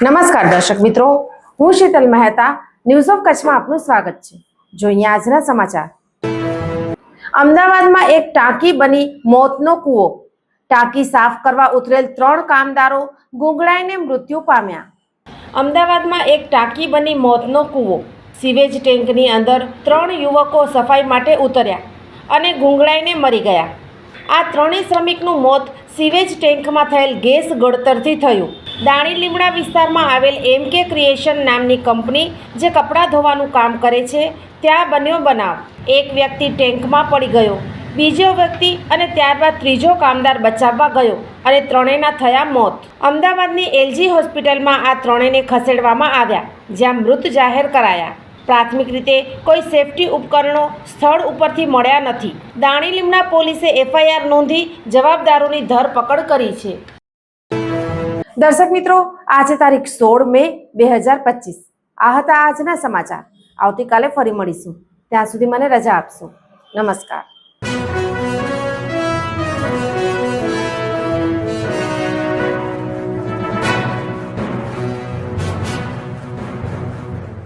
નમસ્કાર દર્શક મિત્રો, હું શીતલ મહેતા ન્યૂઝ ઓફ કચ્છમાં આપનું સ્વાગત છે. જોઈએ આજના સમાચાર. અમદાવાદમાં એક ટાંકી બની મોતનો કૂવો. ટાંકી સાફ કરવા ઉતરેલ ત્રણ કામદારો ગુંગળાઈને મૃત્યુ પામ્યા. અમદાવાદમાં એક ટાંકી બની મોતનો કૂવો. સીવેજ ટેન્કની અંદર ત્રણ યુવકો સફાઈ માટે ઉતર્યા અને ગુંગળાઈને મરી ગયા. આ ત્રણેય શ્રમિકનું મોત સીવેજ ટેન્કમાં થયેલ ગેસ ગળતરથી થયું. દાણી લીમડા વિસ્તારમાં આવેલ એમ કે ક્રિએશન નામની કંપની જે કપડાં ધોવાનું કામ કરે છે, ત્યાં બન્યો બનાવ. એક વ્યક્તિ ટેન્કમાં પડી ગયો, બીજો વ્યક્તિ અને ત્યારબાદ ત્રીજો કામદાર બચાવવા ગયો અને ત્રણેયના થયા મોત. અમદાવાદની એલજી હોસ્પિટલમાં આ ત્રણેયને ખસેડવામાં આવ્યા, જ્યાં મૃત જાહેર કરાયા. પ્રાથમિક રીતે કોઈ સેફટી ઉપકરણો સ્થળ ઉપરથી મળ્યા નથી. દાણીલીમડા પોલીસે એફઆઈઆર નોંધી જવાબદારોની ધરપકડ કરી છે. દર્શક મિત્રો, આજે તારીખ સોળ મે બે હજાર પચીસ. આ હતા આજના સમાચાર. આવતીકાલે ફરી મળીશું. ત્યાં સુધી મને રજા આપશો. નમસ્કાર.